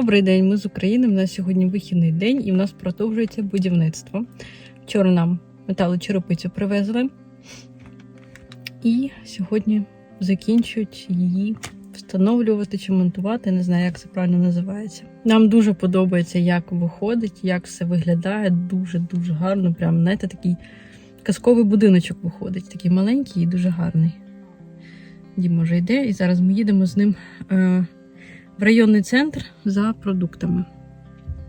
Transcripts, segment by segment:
Добрий день, ми з України. У нас сьогодні вихідний день і в нас продовжується будівництво. Вчора нам металочерепицю привезли, і сьогодні закінчують її встановлювати чи монтувати. Не знаю, як це правильно називається. Нам дуже подобається, як виходить, як все виглядає. Дуже дуже гарно. Прям знаєте, такий казковий будиночок виходить, такий маленький і дуже гарний. Діма вже йде, і зараз ми їдемо з ним. Е- в районний центр за продуктами.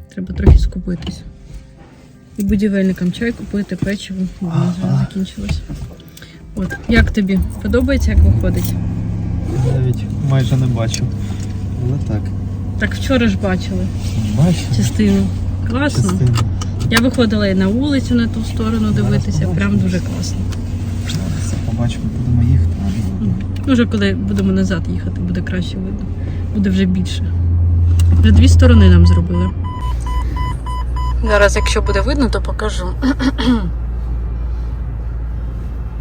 Треба трохи скупитись. І будівельникам чай купити, печиво, вже закінчилось. От, як тобі? Подобається, як виходить? Навіть майже не бачу. Але так. Так вчора ж бачили Бачу. частину. Класно. Частину. Я виходила і на вулицю на ту сторону дивитися. Прям дуже класно. Побачимо, будемо їхати. Ну, Вже коли будемо назад їхати, буде краще видно. Буде вже більше. Вже дві сторони нам зробили. Зараз, якщо буде видно, то покажу.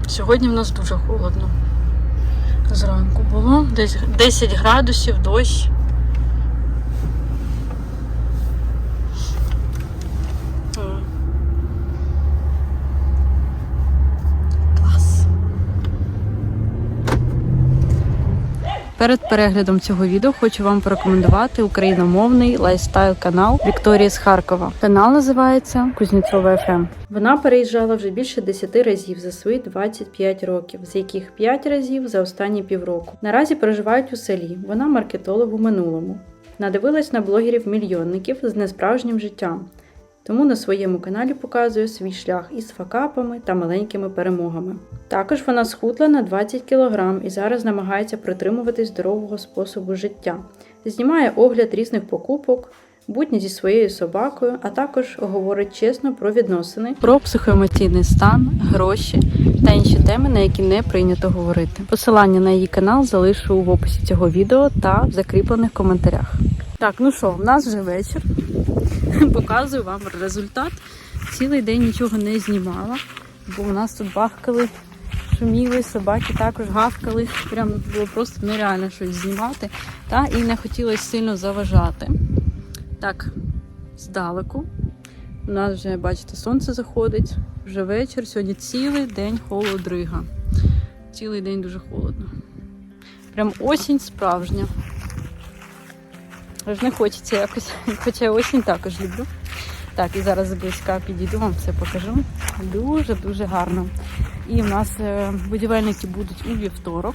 Сьогодні в нас дуже холодно. Зранку було десь 10 градусів, дощ. М. Клас. Перед переглядом цього відео хочу вам порекомендувати україномовний лайфстайл канал Вікторії з Харкова. Канал називається Кузнєцова ФМ. Вона переїжджала вже більше 10 разів за свої 25 років, з яких 5 разів за останні півроку. Наразі проживають у селі. Вона маркетолог у минулому. Надивилась на блогерів-мільйонників з несправжнім життям. Тому на своєму каналі показує свій шлях із факапами та маленькими перемогами. Також вона схудла на 20 кг і зараз намагається притримуватись здорового способу життя. Знімає огляд різних покупок, будні зі своєю собакою, а також говорить чесно про відносини, про психоемоційний стан, гроші та інші теми, на які не прийнято говорити. Посилання на її канал залишу в описі цього відео та в закріплених коментарях. Так, ну що, в нас вже вечір. Показую вам результат. Цілий день нічого не знімала, бо у нас тут бахкали, шуміли, собаки також гавкали. Прям було просто нереально щось знімати. Та і не хотілося сильно заважати. Так, здалеку. У нас вже, бачите, сонце заходить, вже вечір. Сьогодні цілий день холодрига. Цілий день дуже холодно. Прям осінь справжня. Аж не хочеться якось, хоча я осінь також люблю. Так, і зараз зблизька підійду, вам все покажу. Дуже-дуже гарно. І в нас е, будівельники будуть у вівторок.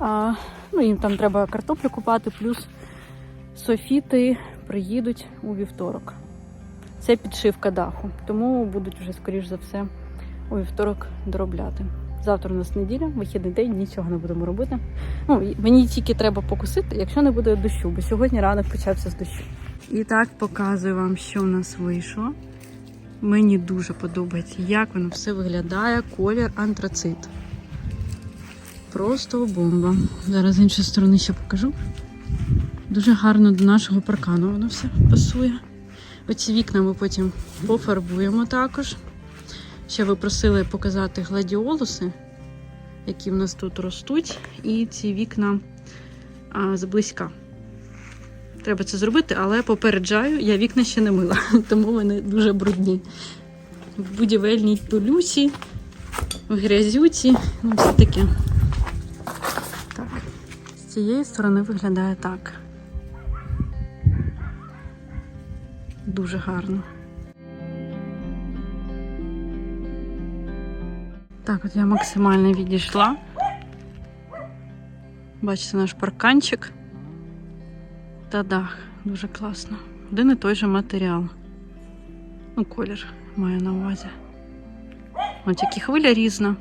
А, ну, їм там треба картоплю купати, плюс софіти приїдуть у вівторок. Це підшивка даху, тому будуть вже, скоріш за все, у вівторок доробляти. Завтра у нас неділя, вихідний день, нічого не будемо робити. Ну, мені тільки треба покусити, якщо не буде дощу, бо сьогодні ранок почався з дощу. І так показую вам, що в нас вийшло. Мені дуже подобається, як воно все виглядає. Колір антрацит. Просто бомба. Зараз з іншої сторони ще покажу. Дуже гарно до нашого паркану воно все пасує. Оці вікна ми потім пофарбуємо також. Ще ви просили показати гладіолуси, які в нас тут ростуть, і ці вікна а, зблизька. Треба це зробити, але попереджаю, я вікна ще не мила, тому вони дуже брудні. В будівельній пилюсі, в грязюці, ну все таке. Так, з цієї сторони виглядає так. Дуже гарно. Так, от я максимально відійшла. Бачите наш парканчик та дах. Дуже класно. Один і той же матеріал. Ну, колір маю на увазі. Ось тільки хвиля різна.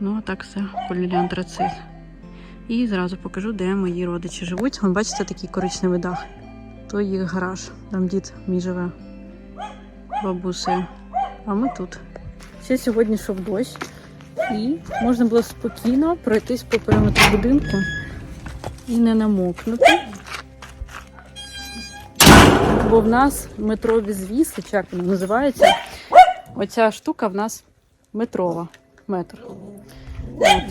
Ну, а так все кольорі. І зразу покажу, де мої родичі живуть. Вон, бачите, такий коричневий дах. То їх гараж. Там дід мій живе. Бабуси. А ми тут. Ще сьогодні йшов дощ, і можна було спокійно пройтись по периметру будинку і не намокнути. Бо в нас метрові звіси, як воно називається, оця штука в нас метрова. Метр. От.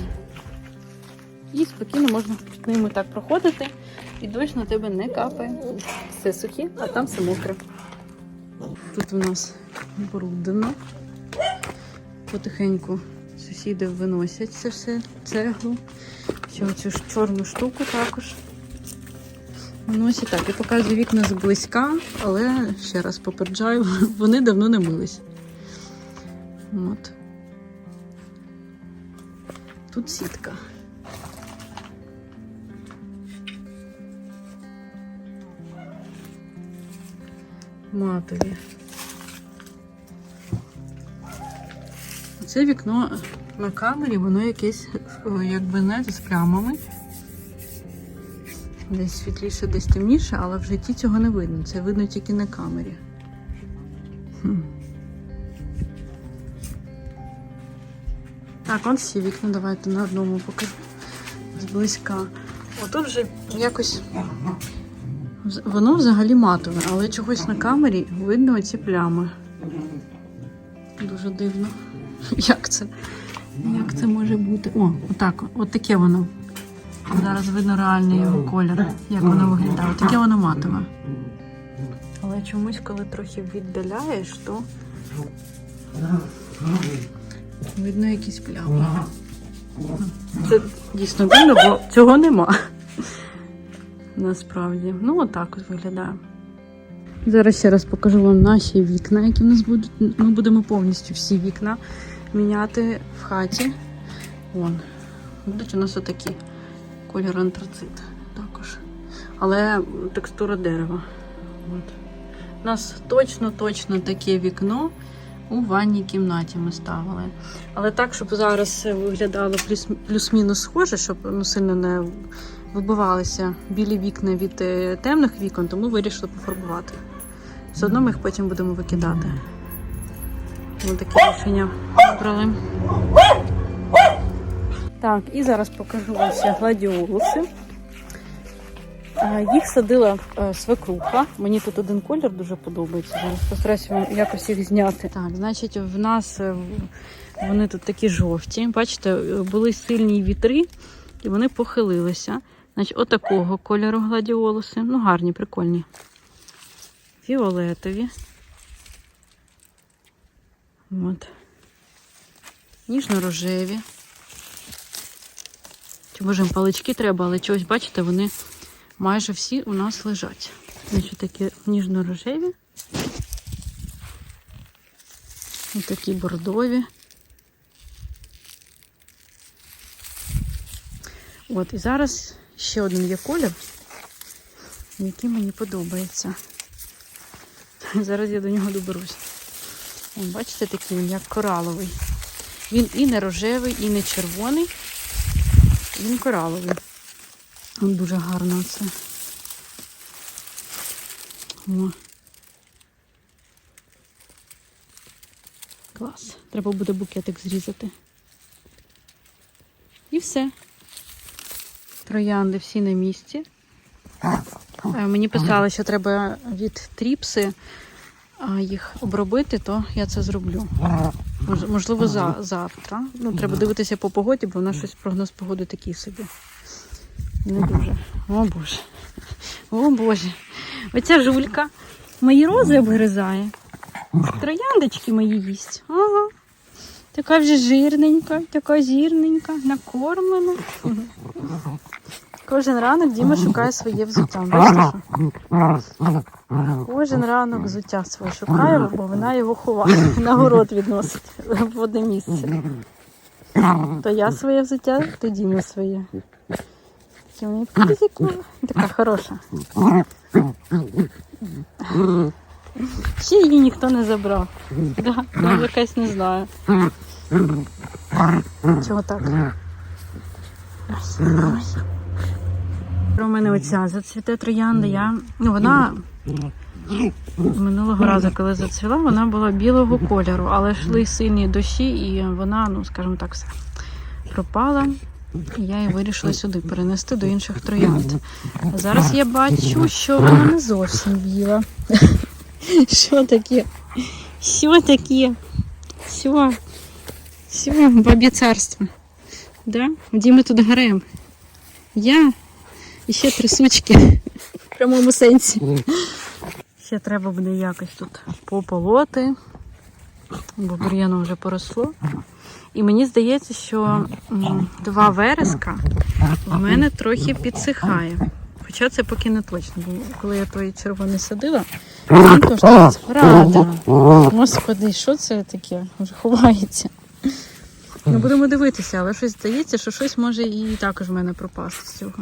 І спокійно можна під ними так проходити, і дощ на тебе не капає. Все сухе, а там все мокре. Тут у нас брудно. Потихеньку сусіди виносять це все цеглу. Ще оцю ж чорну штуку також. Виносять так, я показую вікна зблизька, але ще раз попереджаю, вони давно не мились. От. Тут сітка. Матові. Це вікно на камері, воно якесь, якби знаєте, з плямами. Десь світліше, десь темніше, але в житті цього не видно. Це видно тільки на камері. Хм. Так, он всі вікна, давайте на одному покажу. Зблизька. Отут вже якось. Воно взагалі матове, але чогось на камері видно оці плями. Дуже дивно. Як це? Як це може бути? О, отак, от таке воно. Зараз видно реальний його колір, як воно виглядає. Таке воно матове. Але чомусь, коли трохи віддаляєш, то видно якісь плями. Це дійсно дивно, бо цього нема. Насправді. Ну, отак от виглядає. Зараз ще раз покажу вам наші вікна, які в нас будуть. Ми будемо повністю всі вікна міняти в хаті. Вон. Будуть у нас отакі. Колір антрацит також. Але текстура дерева. От. У нас точно-точно таке вікно у ванній кімнаті ми ставили. Але так, щоб зараз виглядало плюс- плюс-мінус схоже, щоб ну, сильно не вибивалися білі вікна від е, темних вікон, тому вирішили пофарбувати. Все одно ми їх потім будемо викидати. Ось таке рішення обрали. Так, і зараз покажу вам гладіолуси. Їх садила е, свекруха. Мені тут один колір дуже подобається. Зараз постараюся вам якось їх зняти. Так, значить, в нас е, вони тут такі жовті. Бачите, е, були сильні вітри, і вони похилилися. Значить, отакого кольору гладіолуси. Ну, гарні, прикольні. Фіолетові. От. Ніжно-рожеві. Чи може палички треба, але чогось, бачите, вони майже всі у нас лежать. Значить, такі ніжно-рожеві. Ось такі бордові. От, і зараз ще один є колір, який мені подобається. Зараз я до нього доберусь. Бачите, такий він, як кораловий. Він і не рожевий, і не червоний. Він кораловий. Він дуже гарно це. О. Клас. Треба буде букетик зрізати. І все. Троянди всі на місці. Е, Мені писали, що треба від тріпси їх обробити, то я це зроблю. Можливо, за, завтра. Ну, треба дивитися по погоді, бо в нас щось прогноз погоди такий собі. Не дуже. О Боже. О Боже. Оця жулька мої рози обгризає. Трояндочки мої їсть. Ага. Така вже жирненька, така зірненька, накормлена. Кожен ранок Діма шукає своє взуття. Кожен ранок взуття своє шукає, бо вона його ховає, на город відносить в одне місце. То я своє взуття, то Діма своє. Така хороша. Ще її ніхто не забрав. Да, там якась не знаю. Чого так? Ой, У мене оця зацвіте троянда. Я, ну, вона минулого разу, коли зацвіла, вона була білого кольору, але йшли сильні дощі, і вона, ну скажімо так, все пропала. І я її вирішила сюди перенести до інших троянд. Зараз я бачу, що вона не зовсім біла. Що таке? Що таке? Що? Що? Баб'є царство. Да? Де ми тут гарем? Я і ще трясучки в прямому сенсі. Ще треба буде якось тут пополоти, бо бур'яно вже поросло. І мені здається, що два вереска в мене трохи підсихає. Хоча це поки не точно, бо коли я той червоний садила, він теж рада. Господи, що це таке? Вже ховається. Ну, будемо дивитися, але щось здається, що щось може і також в мене пропасти з цього.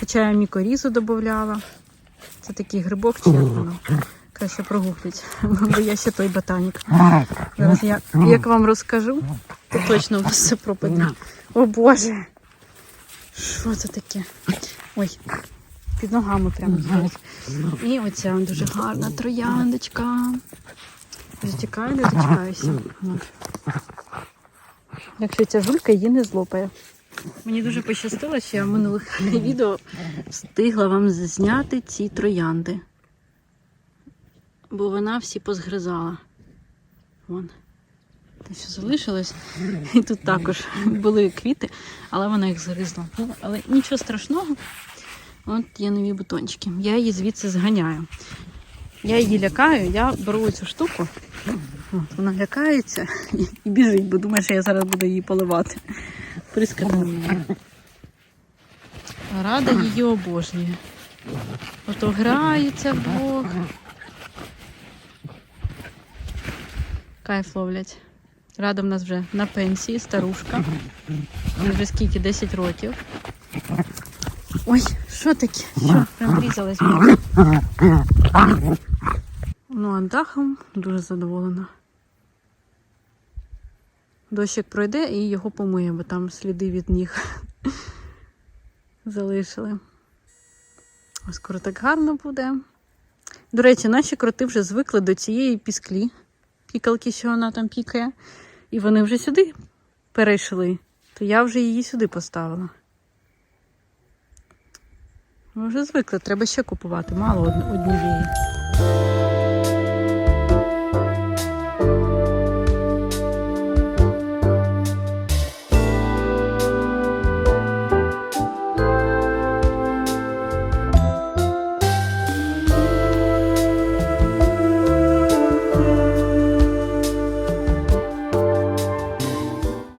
Хоча я мікорізу додавала. Це такий грибок чи як воно. Краще прогугліть, бо я ще той ботанік. Зараз я як вам розкажу, то точно вас все пропаде. О Боже! Що це таке? Ой, під ногами прямо. І оця дуже гарна трояндочка. Зачекаю, не дочекаюся. Якщо ця жулька її не злопає. Мені дуже пощастило, що я в минулих відео встигла вам зняти ці троянди. Бо вона всі позгризала. Вон. Те, що залишилось. І тут також були квіти, але вона їх згризла. Ну, але нічого страшного. От є нові бутончики. Я її звідси зганяю. Я її лякаю, я беру цю штуку. От, вона лякається і біжить, бо думає, що я зараз буду її поливати. Прискати мене. Рада її обожнює. Ото граються вдвох. Кайф ловлять. Рада в нас вже на пенсії, старушка. Їй Вже скільки? 10 років. Ой, що таке? Що? Прям врізалась. Ну, а дахом дуже задоволена. Дощик пройде і його помиє, бо там сліди від ніг залишили. Ось скоро так гарно буде. До речі, наші кроти вже звикли до цієї пісклі, пікалки, що вона там пікає. І вони вже сюди перейшли. То я вже її сюди поставила. Ми вже звикли, треба ще купувати, мало од- однієї.